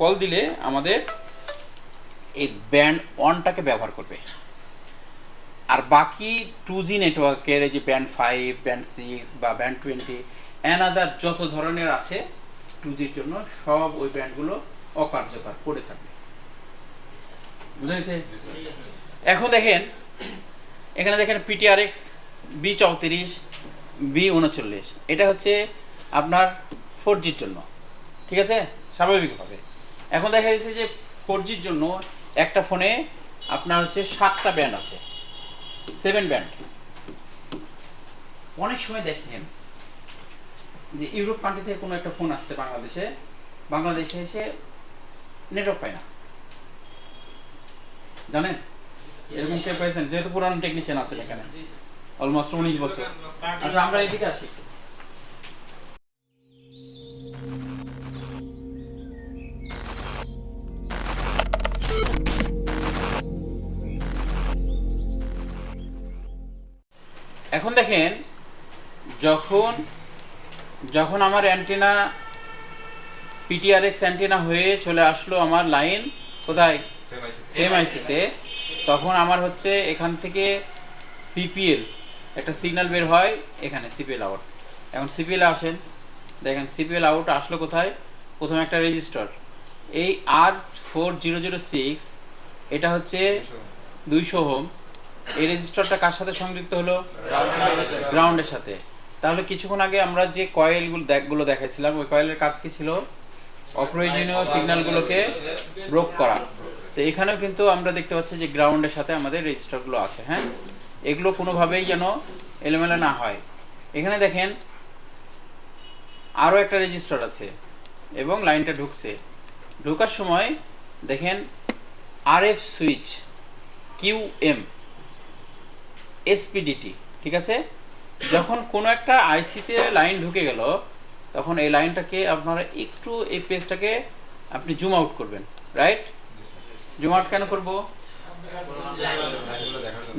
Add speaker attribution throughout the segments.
Speaker 1: Call দিলে আমাদের এই ব্যান্ড ওয়ানটাকে ব্যবহার করবে। আর বাকি টু জি নেটওয়ার্কের যে ব্যান্ড ফাইভ, ব্যান্ড সিক্স বা ব্যান্ড টোয়েন্টি অ্যানাদার যত ধরনের আছে টু জির জন্য সব ওই ব্যান্ডগুলো অকার্যকর পড়ে থাকবে। বুঝা এখন দেখেন, এখানে দেখেন পিটিআরএক্স বি চৌত্রিশ বি উনচল্লিশ। এটা হচ্ছে আপনার ফোর জির জন্য। ঠিক আছে? স্বাভাবিকভাবে। এখন দেখা যাচ্ছে যে ফোর জির জন্য একটা ফোনে আপনার হচ্ছে সাতটা ব্যান্ড আছে। সেভেন ব্যান্ড অনেক সময় দেখেন যে ইউরোপ কান্ট্রি থেকে কোনো একটা ফোন আসছে বাংলাদেশে বাংলাদেশে এসে নেটওয়ার্ক পায় না। জানেন? এরকম কে পাইছেন? যেহেতু পুরানো টেকনিশিয়ান আছেন এখানে। অলমোস্ট উনিশ বছর। আচ্ছা আমরা এদিকে আসি দেখেন যখন যখন আমার অ্যান্টেনা পিটিআরএক্স অ্যান্টেনা হয়ে চলে আসলো আমার লাইন কোথায়? এমআইসিতে তখন আমার হচ্ছে এখান থেকে সিপিএল একটা সিগন্যাল বের হয় এখানে সিপিএল আউট এখন সিপিএল আসেন দেখেন সিপিএল আউট আসলো কোথায়? প্রথমে একটা রেজিস্টার এই R four zero zero six এটা হচ্ছে দুইশো হোম এই রেজিস্টারটা কার সাথে সংযুক্ত হলো? গ্রাউন্ডের সাথে। তাহলে কিছুক্ষণ আগে আমরা যে কয়েলগুলো দেখগুলো দেখাইছিলাম, ওই কয়েলের কাজ কি ছিল? অপ্রয়োজনীয় সিগন্যালগুলোকে ব্রোক করা। তো এখানেও কিন্তু আমরা দেখতে পাচ্ছি যে গ্রাউন্ডের সাথে আমাদের রেজিস্টারগুলো আছে হ্যাঁ? এগুলো কোনোভাবেই যেন এলোমেলো না হয়। এখানে দেখেন, আরও একটা রেজিস্টার আছে এবং লাইনটা ঢুকছে। ঢোকার সময় দেখেন R F switch Q M SPDT ঠিক আছে? যখন কোনো একটা আইসিতে লাইন ঢুকে গেল, তখন এই লাইনটাকে আপনারা একটু এই পেজটাকে আপনি জুম আউট করবেন রাইট জুম আউট কেন করব?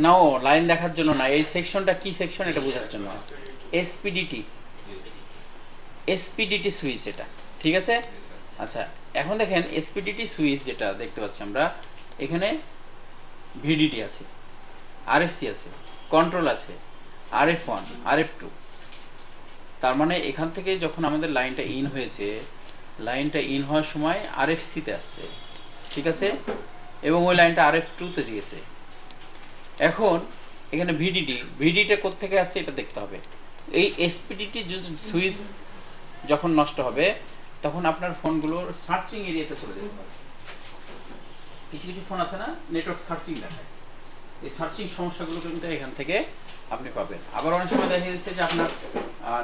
Speaker 1: না ও লাইন দেখার জন্য না। এই সেকশনটা কি সেকশন এটা বোঝার জন্য। এসপিডিটি এসপিডিটি সুইচ এটা ঠিক আছে? আচ্ছা এখন দেখেন এসপিডিটি সুইচ যেটা দেখতে পাচ্ছি আমরা, এখানে ভিডিটি আছে আরএফসি আছে। কন্ট্রোল আছে, RF one R F two তার মানে এখান থেকে যখন আমাদের লাইনটা ইন হয়েছে, লাইনটা ইন হওয়ার সময় আর এফ সিতে আসছে, ঠিক আছে? এবং ওই লাইনটা আর এফ টুতে দিয়েছে। এখন এখানে ভিডিডি ভিডিটা কোত্থেকে আসছে এটা দেখতে হবে। এই এসপিডিটি সুইচ যখন নষ্ট হবে, তখন আপনার ফোনগুলোর সার্চিং এরিয়াতে চলে যেতে হবে কিছু কিছু ফোন আছে না? নেটওয়ার্ক সার্চিং দেখায়। এই সার্চিং সমস্যাগুলো কিন্তু এখান থেকে আপনি পাবেন। আবার অনেক সময় দেখা যাচ্ছে যে আপনার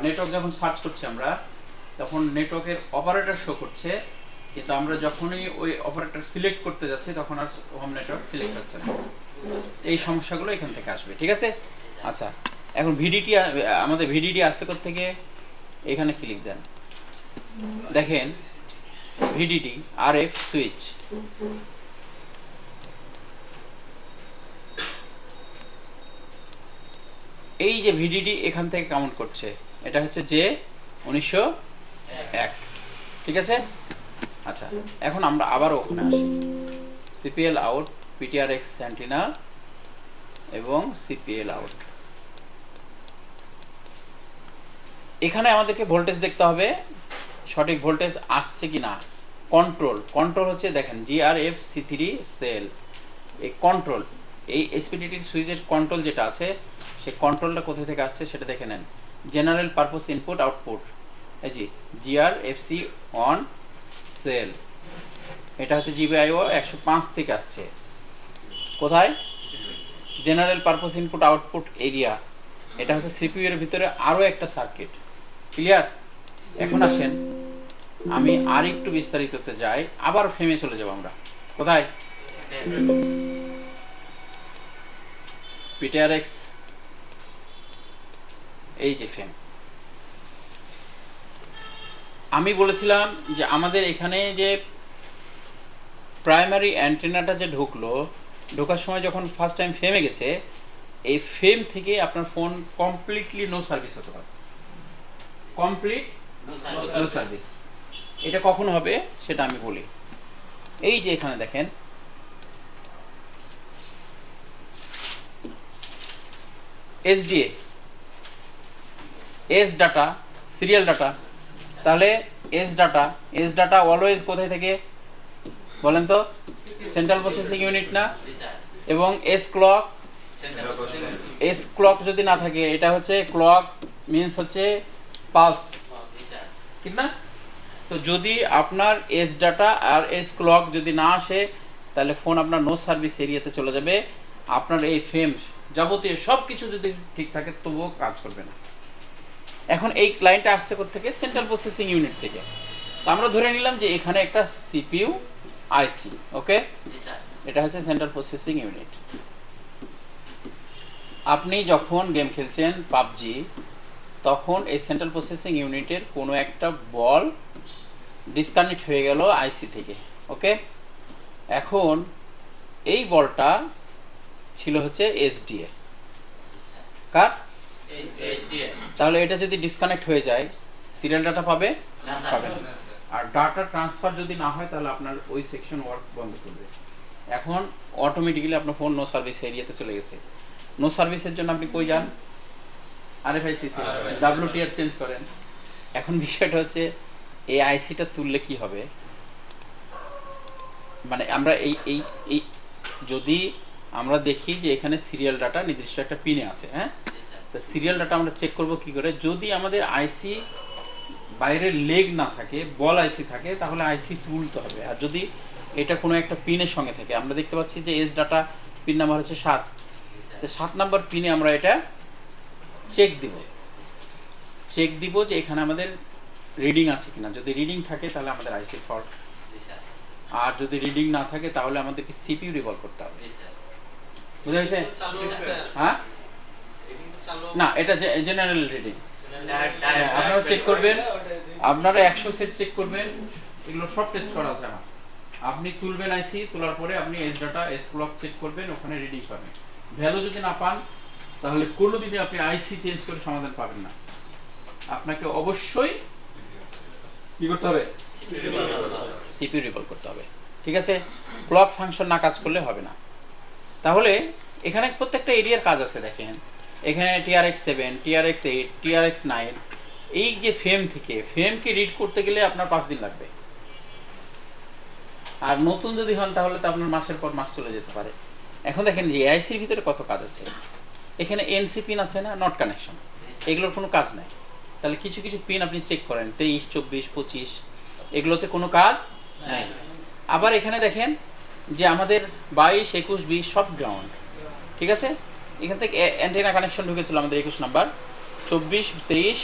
Speaker 1: নেটওয়ার্ক যখন সার্চ করছি আমরা, তখন নেটওয়ার্কের অপারেটর শো করছে, কিন্তু আমরা যখনই ওই অপারেটর সিলেক্ট করতে যাচ্ছি, তখন আর হোম নেটওয়ার্ক সিলেক্ট হচ্ছে না। এই সমস্যাগুলো এখান থেকে আসবে, ঠিক আছে? আচ্ছা এখন ভিডিটি আমাদের ভিডিডি আসছে থেকে এখানে ক্লিক দেন। দেখেন ভিডিডি আর এফ সুইচ এই যে ভিডিডি এখান থেকে কাউন্ট করছে, এটা হচ্ছে যে উনিশশো এক। ঠিক আছে? আচ্ছা এখন আমরা আবার ওখানে আসি। সিপিএল আউট পিটিআর এক্স এবং সিপিএল আউট এখানে আমাদেরকে ভোল্টেজ দেখতে হবে, সঠিক ভোল্টেজ আসছে কি না কন্ট্রোল কন্ট্রোল হচ্ছে দেখেন জিআরএফ সি থ্রি সেল এই কন্ট্রোল এই এসপিডিটির সুইচের কন্ট্রোল যেটা আছে সেই কন্ট্রোলটা কোথা থেকে আসছে সেটা দেখে নেন। জেনারেল পারপোজ ইনপুট আউটপুট এই G GR FC on cell এটা হচ্ছে জিবিআইও একশো পাঁচ থেকে আসছে। কোথায়? General purpose input output area এটা হচ্ছে সিপিইউ এর ভিতরে আরও একটা সার্কিট ক্লিয়ার এখন আসেন। আমি আর একটু বিস্তারিততে যাই। আবার ফেমে চলে যাব আমরা। কোথায়? পিটিআরএক্স এই যে ফেম আমি বলেছিলাম যে আমাদের এখানে যে প্রাইমারি অ্যান্টেনাটা যে ঢুকলো ঢোকার সময় যখন ফার্স্ট টাইম ফেমে গেছে এই ফেম থেকে আপনার ফোন কমপ্লিটলি নো সার্ভিস হতে পারে। কমপ্লিট নো সার্ভিস এটা কখন হবে সেটা আমি বলি। এই যে এখানে দেখেন। SDA S data serial data তাহলে S data S data always কোথায় থেকে? বলেন তো সেন্ট্রাল প্রসেসিং ইউনিট না? এবং এস ক্লক এস ক্লক যদি না থাকে, এটা হচ্ছে ক্লক মিন্স হচ্ছে
Speaker 2: স্যার
Speaker 1: ঠিক না? তো যদি আপনার এস ডাটা আর এস ক্লক যদি না আসে, তাহলে ফোন আপনার নো সার্ভিস এরিয়াতে চলে যাবে। আপনার এই ফেম যাবতীয় সব কিছু যদি ঠিক থাকে, তবুও কাজ করবে না। এখন এই ক্লায়েন্টটা আসছে থেকে সেন্ট্রাল প্রসেসিং ইউনিট থেকে। তো আমরা ধরে নিলাম যে এখানে একটা সিপিইউ আইসি ওকে এটা হচ্ছে সেন্ট্রাল প্রসেসিং ইউনিট আপনি যখন গেম খেলছেন পাবজি তখন এই সেন্ট্রাল প্রসেসিং ইউনিটের কোনো একটা বল ডিসকানেক্ট হয়ে গেল আইসি থেকে ওকে এখন এই বলটা ছিল হচ্ছে এসডিএ কার? তাহলে এটা যদি ডিসকানেক্ট হয়ে যায় সিরিয়াল ডাটা পাবে?
Speaker 2: না
Speaker 1: পাবে না। আর ডাটা ট্রান্সফার যদি না হয় তাহলে আপনার ওই সেকশন ওয়ার্ক বন্ধ করবে। এখন অটোমেটিক্যালি আপনার ফোন নো সার্ভিস এরিয়াতে চলে গেছে। নো সার্ভিসের জন্য আপনি কই যান? আরএফআইসি ডাব্লিউটিআর চেঞ্জ করেন। এখন বিষয়টা হচ্ছে এই আইসিটা তুললে কি হবে? মানে আমরা এই এই এই যদি আমরা দেখি যে এখানে সিরিয়াল ডাটা নির্দিষ্ট একটা পিনে আছে হ্যাঁ? তো সিরিয়াল ডাটা আমরা চেক করব কি করে? যদি আমাদের আইসি বাইরে লেগ না থাকে বল আইসি থাকে তাহলে আইসি তুলতে হবে। আর যদি এটা কোনো একটা পিনের সঙ্গে থাকে আমরা দেখতে পাচ্ছি যে এস ডাটা পিন নাম্বার হচ্ছে সাত। তো সাত নাম্বার পিনে আমরা এটা চেক দিব। চেক দিব যে এখানে আমাদের রিডিং আছে কিনা। যদি রিডিং থাকে তাহলে আমাদের আইসি ফল্ট আর যদি রিডিং না থাকে তাহলে আমাদেরকে সিপিইউ রিভলভ করতে হবে। বুঝা হ্যাঁ? না এটা জেনারেল রিডিং হ্যাঁ,
Speaker 2: ডাইরেক্ট
Speaker 1: আপনারা চেক করবেন। আপনারা একশো সেট চেক করবেন। এগুলো সব টেস্ট করা আছে আমার। আপনি তুলবেন আইসি তোলার পরে আপনি S data S clock check করবেন ওখানে রিডিং পাবেন। ভ্যালু যদি না পান তাহলে কোনো দিনে আপনি আইসি চেঞ্জ করে সমাধান পাবেন না। আপনাকে অবশ্যই কি করতে হবে? সিপি রিভল করতে হবে। ঠিক আছে? ক্লক ফাংশন না কাজ করলে হবে না। তাহলে এখানে প্রত্যেকটা এরিয়ার কাজ আছে দেখেন। এখানে TRX seven TRX eight TRX nine এই যে ফেম থেকে ফেমকে রিড করতে গেলে আপনার পাঁচ দিন লাগবে। আর নতুন যদি হন তাহলে তো আপনার মাসের পর মাস চলে যেতে পারে। এখন দেখেন যে এআইসির ভিতরে কত কাজ আছে। এখানে এনসি পিন আছে না? নট কানেকশন এগুলোর কোনো কাজ নাই। তাহলে কিছু কিছু পিন আপনি চেক করেন, তেইশ, চব্বিশ, পঁচিশ, এগুলোতে কোনো কাজ নাই। আবার এখানে দেখেন যে আমাদের বাইশ, একুশ, বিশ সব গ্রাউন্ড ঠিক আছে? এখান থেকে অ্যান্টেনা কানেকশন ঢুকেছিল আমাদের একুশ নাম্বার। চব্বিশ, তেইশ,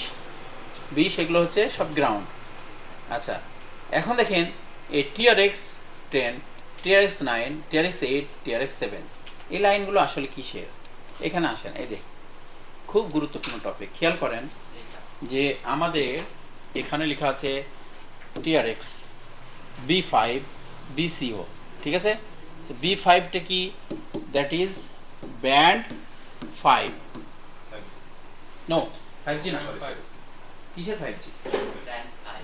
Speaker 1: বিশ, এগুলো হচ্ছে সব গ্রাউন্ড আচ্ছা এখন দেখেন এই TRX ten TRX nine TRX eight TRX seven এই লাইনগুলো আসলে কিসের? এখানে আসেন, এই দেখ, খুব গুরুত্বপূর্ণ টপিক খেয়াল করেন যে আমাদের এখানে লেখা আছে টিআরএক্স বি ফাইভ বিসিও ঠিক আছে? বি ফাইভটা কি? That is band five. No five G না কিসের five G
Speaker 2: band five.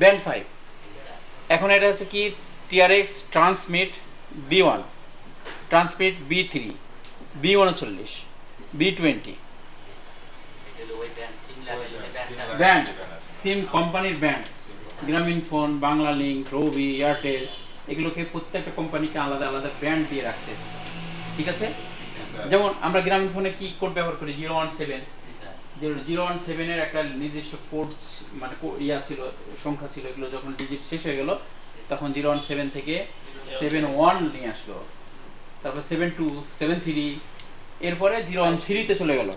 Speaker 1: Band five.
Speaker 2: জি স্যার
Speaker 1: এখন এটা হচ্ছে কি? TRX transmit B one transmit B three B উনচল্লিশ বি টোয়েন্টি
Speaker 2: এটা হলো ওই band SIM band
Speaker 1: band SIM কোম্পানির band Grameenphone Banglalink Robi Airtel এগুলোকে প্রত্যেকটা কোম্পানিকে আলাদা আলাদা ব্র্যান্ড দিয়ে রাখছে। ঠিক আছে? যেমন আমরা গ্রামীণ ফোনে কি কোড ব্যবহার করি? Zero one seven. Zero one সেভেনের একটা নির্দিষ্ট কোড মানে ইয়া ছিল সংখ্যা ছিল এগুলো যখন ডিজিট শেষ হয়ে গেল তখন জিরো ওয়ান সেভেন থেকে সেভেন ওয়ান নিয়ে আসলো। তারপর সেভেন টু সেভেন থ্রি এরপরে জিরো ওয়ান থ্রিতে চলে গেল।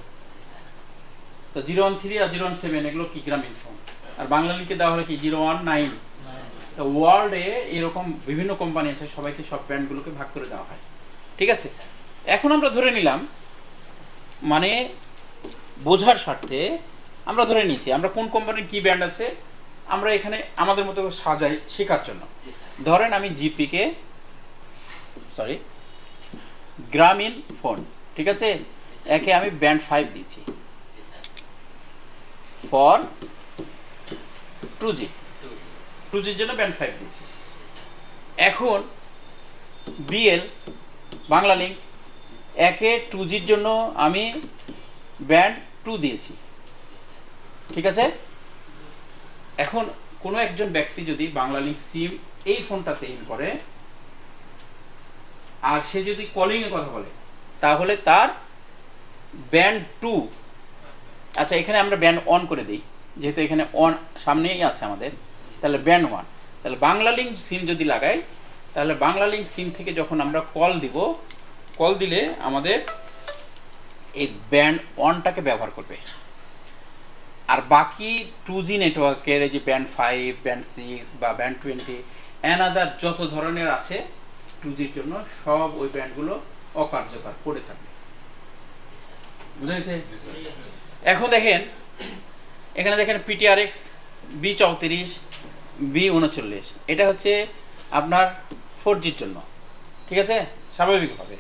Speaker 1: তো জিরো ওয়ান থ্রি আর জিরো ওয়ান সেভেন এগুলো কি গ্রামীণ ফোন? আর বাংলা লিখে দেওয়া হলো কি? Zero one nine. তো ওয়ার্ল্ডে এরকম বিভিন্ন কোম্পানি আছে সবাইকে সব ব্র্যান্ডগুলোকে ভাগ করে দেওয়া হয়। ঠিক আছে? এখন আমরা ধরে নিলাম মানে বোঝার স্বার্থে আমরা ধরে নিয়েছি আমরা কোন কোম্পানির কি ব্র্যান্ড আছে আমরা এখানে আমাদের মতো সাজাই শেখার জন্য। ধরেন আমি জিপিকে সরি গ্রামীণ ফোন ঠিক আছে? একে আমি ব্যান্ড ফাইভ দিয়েছি। For two G.
Speaker 2: Two
Speaker 1: two জির জন্য ব্যান্ড ফাইভ দিয়েছি। এখন বিএল বাংলা লিঙ্ক একে টু জির জন্য আমি ব্যান্ড টু দিয়েছি। ঠিক আছে? এখন কোনো একজন ব্যক্তি যদি বাংলা লিঙ্ক সিম এই ফোনটাতে ইন করে, আর সে যদি কলিংয়ে কথা বলে, তাহলে তার ব্যান্ড টু আচ্ছা এখানে আমরা ব্যান্ড অন করে দিই, যেহেতু এখানে অন সামনেই আছে আমাদের, তাহলে ব্যান্ড ওয়ান। তাহলে বাংলা লিঙ্ক সিম যদি লাগাই, তাহলে বাংলা লিঙ্ক সিম থেকে যখন আমরা কল দিব কল দিলে আমাদের এই ব্যান্ড ওয়ানটাকে ব্যবহার করবে। আর বাকি টু জি নেটওয়ার্কের এই যে ব্যান্ড ফাইভ ব্যান্ড সিক্স বা ব্যান্ড টোয়েন্টি অ্যানাদার যত ধরনের আছে টু জির জন্য সব ওই ব্যান্ডগুলো অকার্যকর পড়ে থাকবে। বুঝা গেছে এখন দেখেন এখানে দেখেন পিটিআরএক্স বি চৌত্রিশ বি উনচল্লিশ। এটা হচ্ছে আপনার ফোর জির জন্য। ঠিক আছে? স্বাভাবিকভাবে।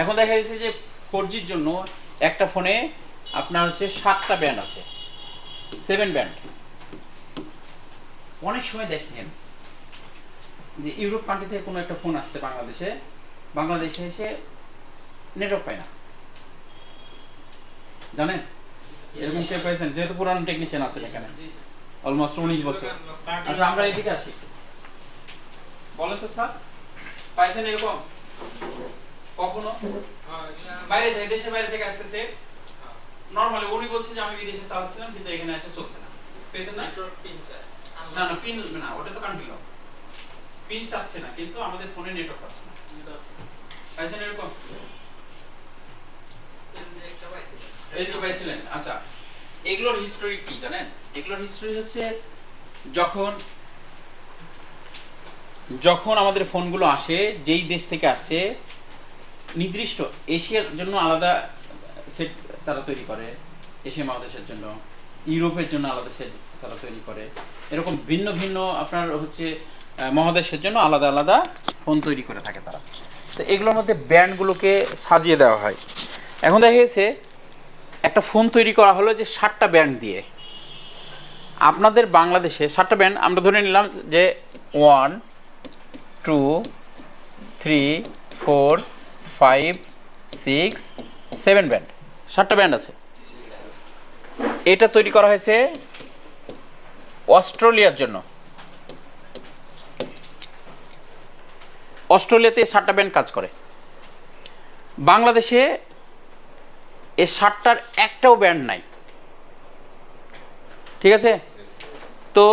Speaker 1: এখন দেখা যাচ্ছে যে ফোর জির জন্য একটা ফোনে আপনার হচ্ছে সাতটা ব্যান্ড আছে সেভেন ব্যান্ড অনেক সময় দেখেন যে ইউরোপ কান্ট্রি থেকে কোনো একটা ফোন আসছে বাংলাদেশে বাংলাদেশে এসে নেটওয়ার্ক পায় না। জানেন? এরকম কে পাইছেন? যেহেতু পুরানো টেকনিশিয়ান আছেন এখানে। অলমোস্ট উনিশ বছর। আচ্ছা আমরা এদিকে আসি। বলেন তো স্যার। পাইছেন এরকম? কখনো? বাইরে থেকে দেশের বাইরে থেকে আসতেছে। নরমালি উনি বলছেন যে আমি বিদেশে চালাচ্ছিলাম কিন্তু এখানে এসে চলছে না। পেয়েছেন না? না না পিন না ওটা তো কান্ট্রি লক পিন চাচ্ছে না কিন্তু আমাদের ফোনে নেটওয়ার্ক পাচ্ছে না। পাইছেন এরকম? এই যে পাইছিলেন আচ্ছা। এগুলোর হিস্টোরি কি জানেন? এগুলোর হিস্টোরি হচ্ছে যখন যখন আমাদের ফোনগুলো আসে যেই দেশ থেকে আসছে নির্দিষ্ট এশিয়ার জন্য আলাদা সেট তারা তৈরি করে, এশিয়া মহাদেশের জন্য, ইউরোপের জন্য আলাদা সেট তারা তৈরি করে। এরকম ভিন্ন ভিন্ন আপনার হচ্ছে মহাদেশের জন্য আলাদা আলাদা ফোন তৈরি করে থাকে তারা। তো এগুলোর মধ্যে ব্যান্ডগুলোকে সাজিয়ে দেওয়া হয়। এখন দেখা গেছে, একটা ফোন তৈরি করা হলো যে ষাটটা ব্যান্ড দিয়ে। আপনাদের বাংলাদেশে ষাটটা ব্যান্ড আমরা ধরে নিলাম যে one two three four five six seven band সাতটা ব্যান্ড আছে। এটা তৈরি করা হয়েছে অস্ট্রেলিয়ার জন্য। অস্ট্রেলিয়াতে ষাটটা ব্যান্ড কাজ করে। বাংলাদেশে এই সাতটার একটাও ব্যান্ড নাই। ঠিক আছে? তো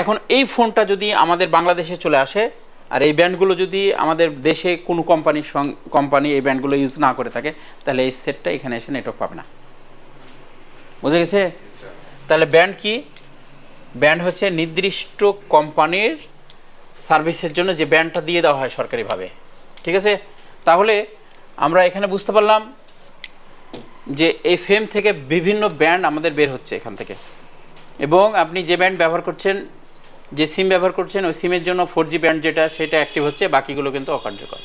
Speaker 1: এখন এই ফোনটা যদি আমাদের বাংলাদেশে চলে আসে আর এই ব্যান্ডগুলো যদি আমাদের দেশে কোনো কোম্পানির কোম্পানি এই ব্যান্ডগুলো ইউজ না করে থাকে, তাহলে এই সেটটা এখানে এসে নেটওয়ার্ক পাবে না। বুঝে গেছে? তাহলে ব্যান্ড কি? ব্যান্ড হচ্ছে নির্দিষ্ট কোম্পানির সার্ভিসের জন্য যে ব্যান্ডটা দিয়ে দেওয়া হয় সরকারিভাবে। ঠিক আছে? তাহলে আমরা এখানে বুঝতে পারলাম যে এই ফেম থেকে বিভিন্ন ব্যান্ড আমাদের বের হচ্ছে এখান থেকে। এবং আপনি যে ব্যান্ড ব্যবহার করছেন যে সিম ব্যবহার করছেন, ওই সিমের জন্য ফোর জি ব্যান্ড যেটা, সেটা অ্যাক্টিভ হচ্ছে, বাকিগুলো কিন্তু অকার্যকর।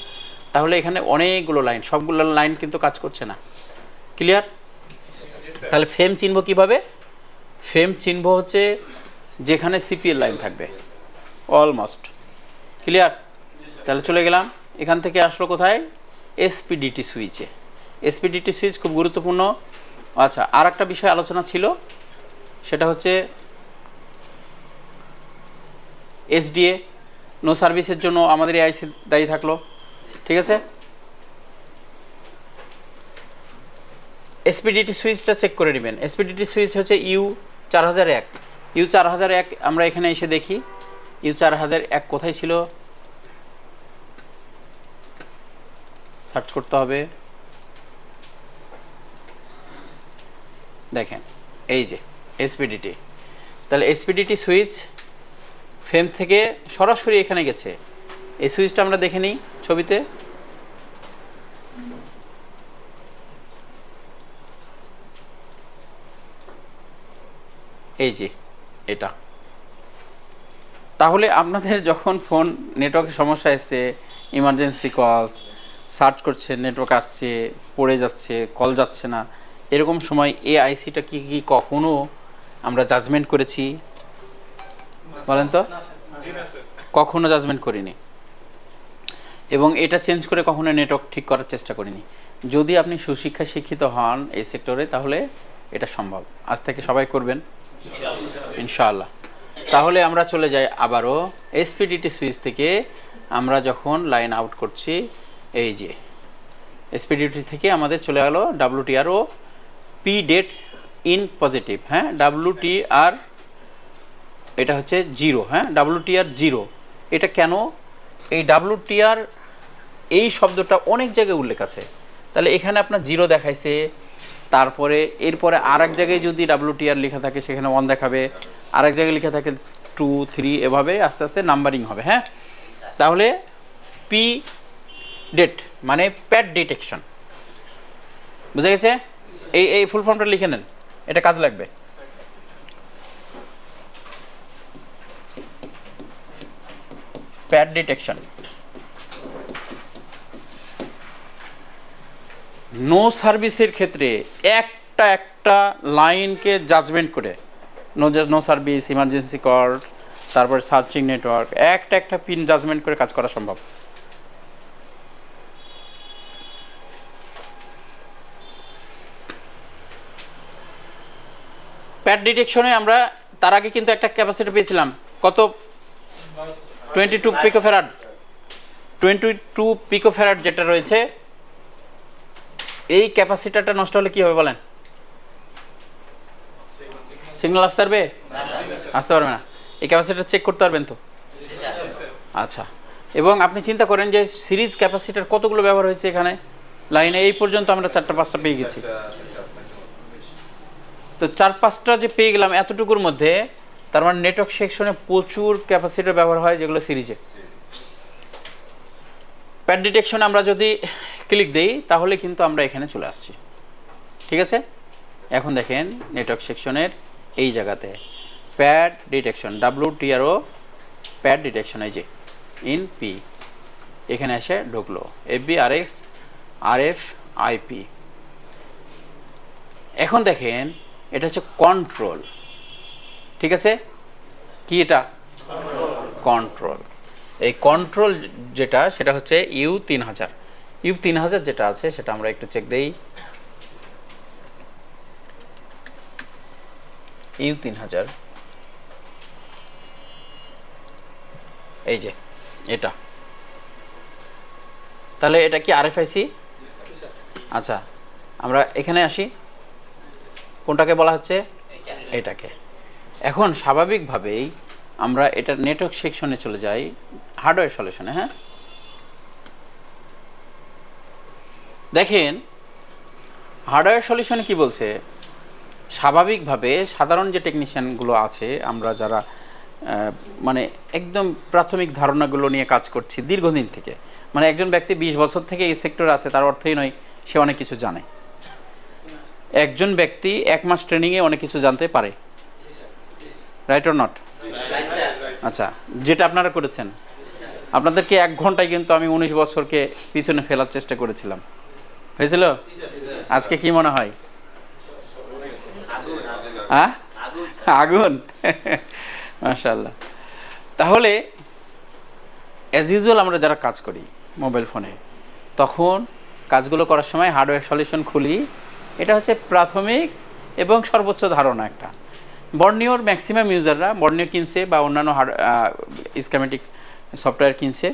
Speaker 1: তাহলে এখানে অনেকগুলো লাইন সবগুলো লাইন কিন্তু কাজ করছে না। ক্লিয়ার তাহলে ফেম চিনব কীভাবে? ফেম চিনব হচ্ছে যেখানে সিপিএল লাইন থাকবে। অলমোস্ট ক্লিয়ার তাহলে চলে গেলাম। এখান থেকে আসলো কোথায়? এসপিডিটি সুইচে এসপিডিটি সুইচ খুব গুরুত্বপূর্ণ। আচ্ছা আর একটা বিষয় আলোচনা ছিল, সেটা হচ্ছে এসডিএ নো সার্ভিসের জন্য আমাদের এআইসি দায়ী থাকল, ঠিক আছে? এসপিডিটি সুইচটা চেক করে নেবেন। এসপিডিটি সুইচ হচ্ছে ইউ চার হাজার এক। ইউ চার হাজার এক আমরা এখানে এসে দেখি। ইউ চার হাজার এক কোথায় ছিল? সার্চ করতে হবে। দেখেন, এই যে এসপিডিটি তাহলে এসপিডিটি সুইচ ফ্রেম থেকে সরাসরি এখানে গেছে। এই সুইচটা আমরা দেখে নিই ছবিতে। এই যে, এটা। তাহলে আপনাদের যখন ফোন নেটওয়ার্কের সমস্যা এসছে ইমার্জেন্সি কলস সার্চ করছে নেটওয়ার্ক আসছে, পড়ে যাচ্ছে কল যাচ্ছে না, এরকম সময় এই আইসিটা কি কি, কখনো আমরা জাজমেন্ট করেছি? বলেন তো? কখনো জাজমেন্ট করিনি। এবং এটা চেঞ্জ করে কখনো নেটওয়ার্ক ঠিক করার চেষ্টা করিনি। যদি আপনি সুশিক্ষা শিক্ষিত হন এই সেক্টরে তাহলে এটা সম্ভব। আজ থেকে সবাই করবেন? ইনশাআল্লাহ। তাহলে আমরা চলে যাই আবারও এসপিডিটি সুইচ থেকে। আমরা যখন লাইন আউট করছি, এই যে এসপিডিটি থেকে আমাদের চলে গেল WTRO P date in positive হ্যাঁ? ডাব্লুটিআর এটা হচ্ছে জিরো হ্যাঁ? WTR zero. এটা কেন? এই ডাব্লুটিআর এই শব্দটা অনেক জায়গায় উল্লেখ আছে। তাহলে এখানে আপনার জিরো দেখাইছে, তারপরে এরপরে আর এক জায়গায় যদি ডাব্লুটিআর লেখা থাকে, সেখানে ওয়ান দেখাবে। আর এক জায়গায় লেখা থাকে টু থ্রি এভাবে আস্তে আস্তে নাম্বারিং হবে হ্যাঁ? তাহলে পি ডেট মানে প্যাড ডিটেকশন বুঝে গেছে? এই এই ফুল ফর্মটা লিখে নেন। এটা কাজ লাগবে। Pad detection. নো সার্ভিসের ক্ষেত্রে একটা একটা লাইনকে জাজমেন্ট করে। No no service emergency call তারপর সার্চিং নেটওয়ার্ক একটা একটা পিন জাজমেন্ট করে কাজ করা সম্ভব। প্যাড ডিটেকশনে আমরা তার আগে কিন্তু একটা ক্যাপাসিটি পেয়েছিলাম। কত? Twenty two picofarad, twenty two picofarad যেটা রয়েছে, এই ক্যাপাসিটারটা নষ্ট হলে কি হবে বলেন? সিগন্যাল আসতে পারবে? আসতে পারবে না। এই ক্যাপাসিটার চেক করতে পারবেন তো? আচ্ছা। এবং আপনি চিন্তা করেন যে সিরিজ ক্যাপাসিটার কতগুলো ব্যবহার হয়েছে এখানে? লাইনে এই পর্যন্ত আমরা চারটা পাঁচটা পেয়ে গেছি। তো চার পাঁচটা যে পেয়ে গেলাম এতটুকুর মধ্যে তার মানে নেটওয়ার্ক সেকশনে প্রচুর ক্যাপাসিটার ব্যবহার হয় যেগুলো সিরিজে প্যাড ডিটেকশন আমরা যদি ক্লিক দেই, তাহলে কিন্তু আমরা এখানে চলে আসছি। ঠিক আছে? এখন দেখেন নেটওয়ার্ক সেকশনের এই জায়গাতে। Pad detection W TRO pad detection এই যে ইন পি এখানে এসে ঢুকলো। FB R X R F IP এখন দেখেন, এটা হচ্ছে কন্ট্রোল ঠিক আছে? কি এটা? কন্ট্রোল এই কন্ট্রোল যেটা, সেটা হচ্ছে ইউ তিন হাজার। ইউ তিন হাজার যেটা আছে, সেটা আমরা একটু চেক দেই। ইউ তিন হাজার। এই যে, এটা। তাহলে এটা কি আরএফআইসি আচ্ছা আমরা এখানে আসি। কোনটাকে বলা হচ্ছে? এটাকে। এখন স্বাভাবিকভাবেই আমরা এটা নেটওয়ার্ক সেকশনে চলে যাই হার্ডওয়্যার সলিউশনে হ্যাঁ? দেখেন হার্ডওয়্যার সলিউশনে কি বলছে? স্বাভাবিকভাবে সাধারণ যে টেকনিশিয়ানগুলো আছে, আমরা যারা মানে একদম প্রাথমিক ধারণাগুলো নিয়ে কাজ করছি দীর্ঘদিন থেকে মানে একজন ব্যক্তি বিশ বছর থেকে এই সেক্টরে আছে, তার অর্থই নয়, সে অনেক কিছু জানে। একজন ব্যক্তি এক মাস ট্রেনিংয়ে অনেক কিছু জানতে পারে। রাইট অর নট আচ্ছা যেটা আপনারা করেছেন। আপনাদেরকে এক ঘন্টায় কিন্তু আমি উনিশ বছরকে পিছনে ফেলার চেষ্টা করেছিলাম। হয়েছিল? আজকে কি মনে হয়?
Speaker 2: আগুন।
Speaker 1: মাশাল্লাহ তাহলে অ্যাজ ইউজুয়াল আমরা যারা কাজ করি মোবাইল ফোনে তখন কাজগুলো করার সময় হার্ডওয়্যার সলিউশন খুলি। এটা হচ্ছে প্রাথমিক এবং সর্বোচ্চ ধারণা একটা। বর্নিওর ম্যাক্সিমাম ইউজাররা বর্নিও কিনছে বা অন্যান্য হার্ড স্ক্যামেটিক সফটওয়্যার কিনছে।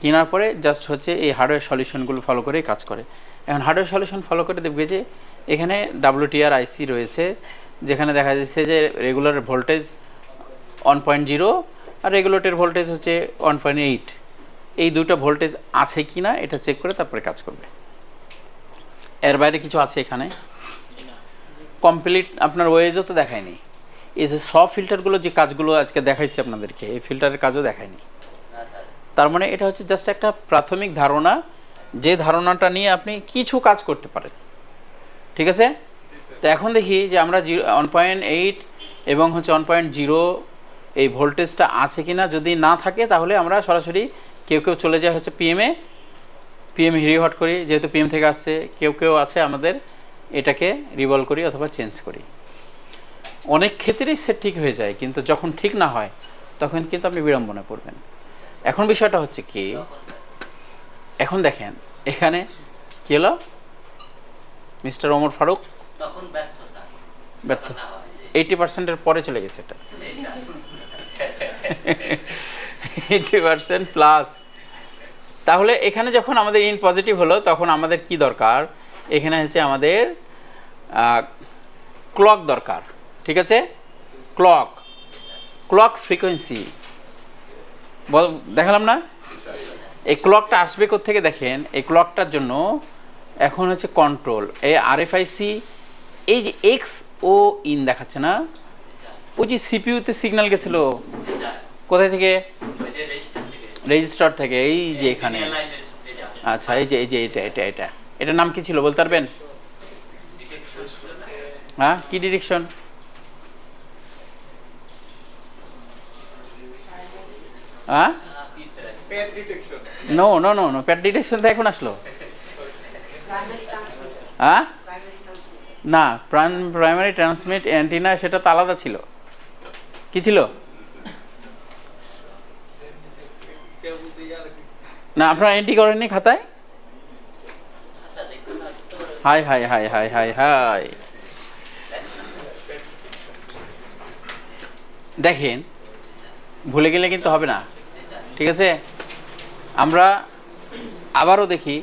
Speaker 1: কেনার পরে জাস্ট হচ্ছে এই হার্ডওয়্যার সলিউশনগুলো ফলো করেই কাজ করে। এখন হার্ডওয়্যার সলিউশন ফলো করে দেখবে যে এখানে ডাব্লিউটিআর আইসি রয়েছে, যেখানে দেখা যাচ্ছে যে regular voltage one point zero আর রেগুলেটর ভোল্টেজ হচ্ছে ওয়ান পয়েন্ট এইট এই দুটো ভোল্টেজ আছে কি না এটা চেক করে তারপরে কাজ করবে। এর বাইরে কিছু আছে এখানে? কমপ্লিট আপনার ওয়েজও তো দেখায়নি। এই যে সব ফিল্টারগুলো যে কাজগুলো আজকে দেখাইছি আপনাদেরকে, এই ফিল্টারের কাজও দেখায়নি তার মানে এটা হচ্ছে জাস্ট একটা প্রাথমিক ধারণা, যে ধারণাটা নিয়ে আপনি কিছু কাজ করতে পারেন। ঠিক আছে? তো এখন দেখি যে আমরা জিরো ওয়ান পয়েন্ট এইট এবং হচ্ছে ওয়ান পয়েন্ট জিরো এই ভোল্টেজটা আছে কি না যদি না থাকে তাহলে আমরা সরাসরি কেউ কেউ চলে যায় হচ্ছে পিএমে পিএম রিহট করি, যেহেতু পিএম থেকে আসছে, কেউ কেউ আছে আমাদের এটাকে রিভলভ করি অথবা চেঞ্জ করি। অনেক ক্ষেত্রেই সে ঠিক হয়ে যায় কিন্তু যখন ঠিক না হয় তখন কিন্তু আপনি বিড়ম্বনা পড়বেন। এখন বিষয়টা হচ্ছে কি এখন দেখেন এখানে কি হলো? মিস্টার ওমর ফারুক
Speaker 2: ব্যর্থ
Speaker 1: এইটি পার্সেন্টের পরে চলে গেছে এটা।
Speaker 2: এই
Speaker 1: এইটি পার্সেন্ট প্লাস। তাহলে এখানে যখন আমাদের ইন পজিটিভ হলো তখন আমাদের কি দরকার? এখানে হচ্ছে আমাদের ক্লক দরকার। ঠিক আছে? ক্লক ক্লক ফ্রিকোয়েন্সি বল, দেখালাম না? এই ক্লকটা আসবে থেকে দেখেন? এই ক্লকটার জন্য এখন হচ্ছে কন্ট্রোল এই আরএফআইসি এই যে এক্স ও ইন দেখাচ্ছে না? ওই যে সিপিইউতে সিগন্যাল গেছিল। কোথায় থেকে?
Speaker 2: রেজিস্টার থেকে,
Speaker 1: এই যে এখানে। আচ্ছা এই যে এই যে এটা এটা এটা। এটার নাম কি ছিল বলতে পারবেন? হ্যাঁ কি ডিরেকশন হ্যাঁ? No no no no pad detection তো এখন আসলো। হ্যাঁ. না প্রাইমারি ট্রান্সমিট অ্যান্টিনা সেটা তো আলাদা ছিল। কি ছিল? না আপনারা এন্ট্রি করেননি খাতায়? Hi hi hi hi hi hi. দেখেন ভুলে গেলে কিন্তু হবে না। ঠিক আছে? আমরা আবারও দেখি।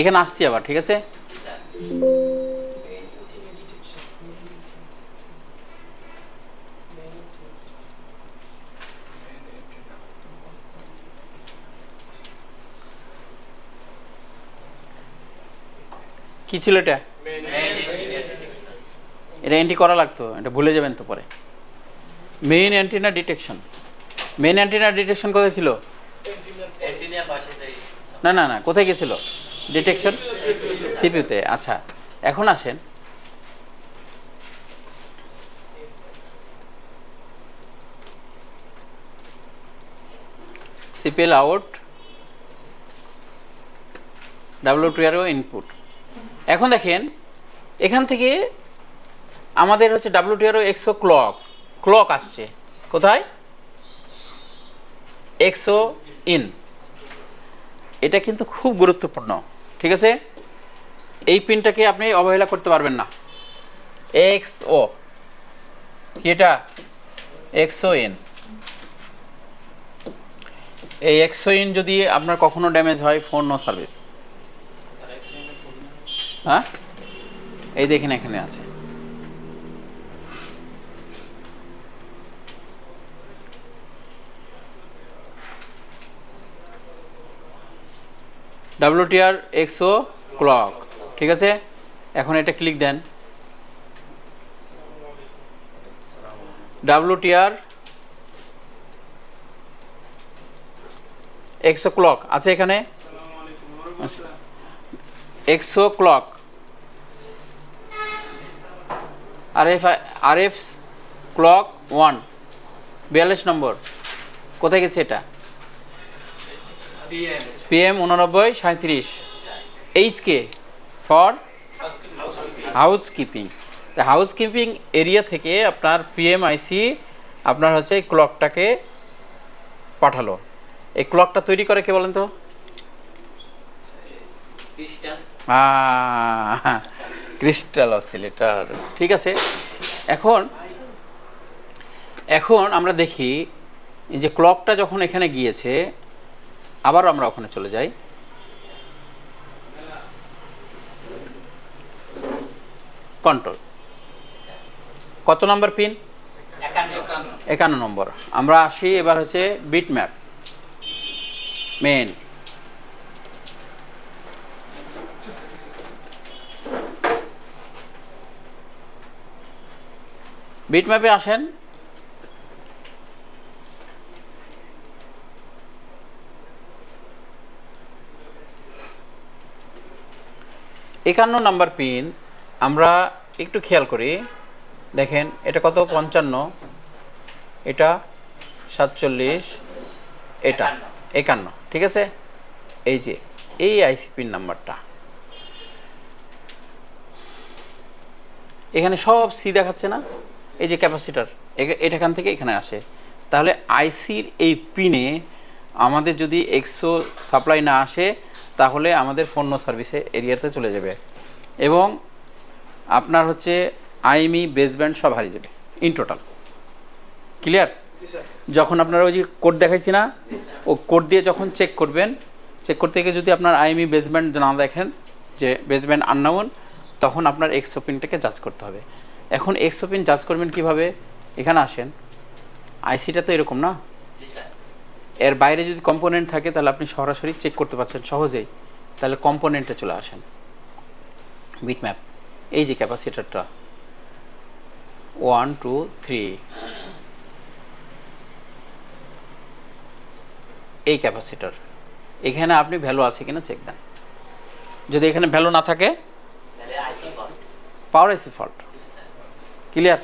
Speaker 1: এখানে আসছি আবার, ঠিক আছে? কি ছিল এটা? এটা এন্ট্রি করা লাগতো, এটা ভুলে যাবেন তো পরে। Main antenna detection main antenna detection কোথায় ছিল? না না না, কোথায় গেছিল? ডিটেকশন সিপিউতে আচ্ছা। এখন আসেন। সিপিএল আউট ডাব্লিউটিআরও ইনপুট এখন দেখেন, এখান থেকে আমাদের হচ্ছে ডাব্লিউটিআরও এক্সো ক্লক ক্লক আসছে। কোথায়? XO in. এটা কিন্তু খুব গুরুত্বপূর্ণ, ঠিক আছে? এই পিনটাকে আপনি অবহেলা করতে পারবেন না। এক্স ও এটা এক্সও এন এই এক্সো ইন যদি আপনার কখনো ড্যামেজ হয়, ফোন, নো সার্ভিস। হ্যাঁ? এই দেখেন এখানে আছে। ডাব্লিউটিআর এক্সো ক্লক ঠিক আছে? এখন এটা ক্লিক দেন। ডাব্লিউটিআর এক্সো ক্লক আছে এখানে? XO clock R F R F clock one বিয়াল্লিশ নম্বর। কোথায় গেছে এটা? পিএম উননব্বই সাঁত্রিশ H K for house keeping house keeping area থেকে আপনার পিএমআইসি আপনার হচ্ছে এই ক্লকটাকে পাঠালো। এই ক্লকটা তৈরি করে কে বলেন তো? ক্রিস্টাল অসিলেটর ঠিক আছে? এখন এখন আমরা দেখি যে ক্লকটা যখন এখানে গিয়েছে আবারও আমরা ওখানে চলে যাই। কন্ট্রোল কত নম্বর পিন
Speaker 2: একান্ন
Speaker 1: নম্বর। আমরা আসি এবার হচ্ছে বিট ম্যাপ মেন বিট ম্যাপে আসেন। একান্ন নাম্বার পিন, আমরা একটু খেয়াল করি। দেখেন, এটা কত? পঞ্চান্ন। এটা সাতচল্লিশ। এটা একান্ন। ঠিক আছে? এই যে, এই আইসি পিন নাম্বারটা। এখানে সব সি দেখাচ্ছে না? এই যে ক্যাপাসিটার এটা এখান থেকে এখানে আসে। তাহলে আইসির এই পিনে আমাদের যদি এক্সো সাপ্লাই না আসে তাহলে আমাদের পণ্য সার্ভিসে এরিয়াতে চলে যাবে। এবং আপনার হচ্ছে আইএমই বেসব্যান্ড সব হারিয়ে যাবে ইন টোটাল ক্লিয়ার যখন আপনারা ওই যে কোড দেখাইছি না ও কোড দিয়ে যখন চেক করবেন চেক করতে গিয়ে যদি আপনার আইএমই বেসব্যান্ড না দেখেন যে বেসব্যান্ড আননাউন তখন আপনার এক্সো পিনটাকে জাজ করতে হবে। এখন এক্সো পিন জাজ করবেন কীভাবে? এখানে আসেন। আইসিটা তো এরকম না। এর বাইরে যদি কম্পোনেন্ট থাকে তাহলে আপনি সরাসরি চেক করতে পারছেন সহজেই। তাহলে কম্পোনেন্টে চলে আসেন। বিটম্যাপ এই যে ক্যাপাসিটারটা ওয়ান টু থ্রি এই ক্যাপাসিটার এখানে আপনি ভ্যালু আছে কিনা চেক দেন। যদি এখানে ভ্যালু না থাকে
Speaker 2: IC
Speaker 1: power AC fault clear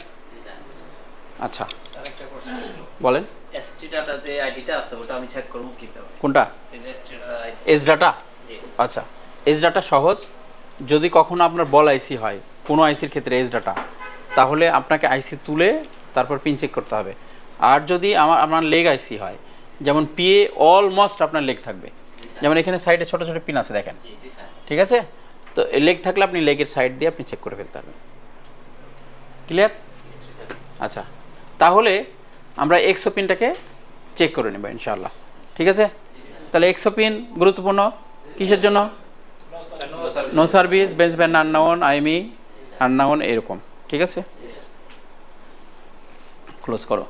Speaker 1: আচ্ছা। বলেন।
Speaker 3: এসটি ডাটা যে আইডিটা আছে ওটা আমি চেক করব কীভাবে
Speaker 1: কোনটা? এস ডাটা আচ্ছা। এস ডাটা সহজ। যদি কখনো আপনার বল আইসি হয় কোনো আইসির ক্ষেত্রে এস ডাটা তাহলে আপনাকে আইসি তুলে তারপর পিন চেক করতে হবে। আর যদি আমার আমার লেগ আইসি হয় যেমন পিএ অলমোস্ট আপনার লেগ থাকবে। যেমন এখানে সাইডে ছোটো ছোটো পিন আছে দেখেন। ঠিক আছে? তো লেগ থাকলে আপনি লেগের সাইড দিয়ে আপনি চেক করে ফেলতে পারবেন। ক্লিয়ার আচ্ছা। তাহলে আমরা এক্সো পিনটাকে চেক করে নেব ইনশাল্লাহ ঠিক আছে? তাহলে এক্সো পিন গুরুত্বপূর্ণ কিসের জন্য? No service baseband unknown IMEI unknown এরকম। ঠিক আছে? ক্লোজ করো।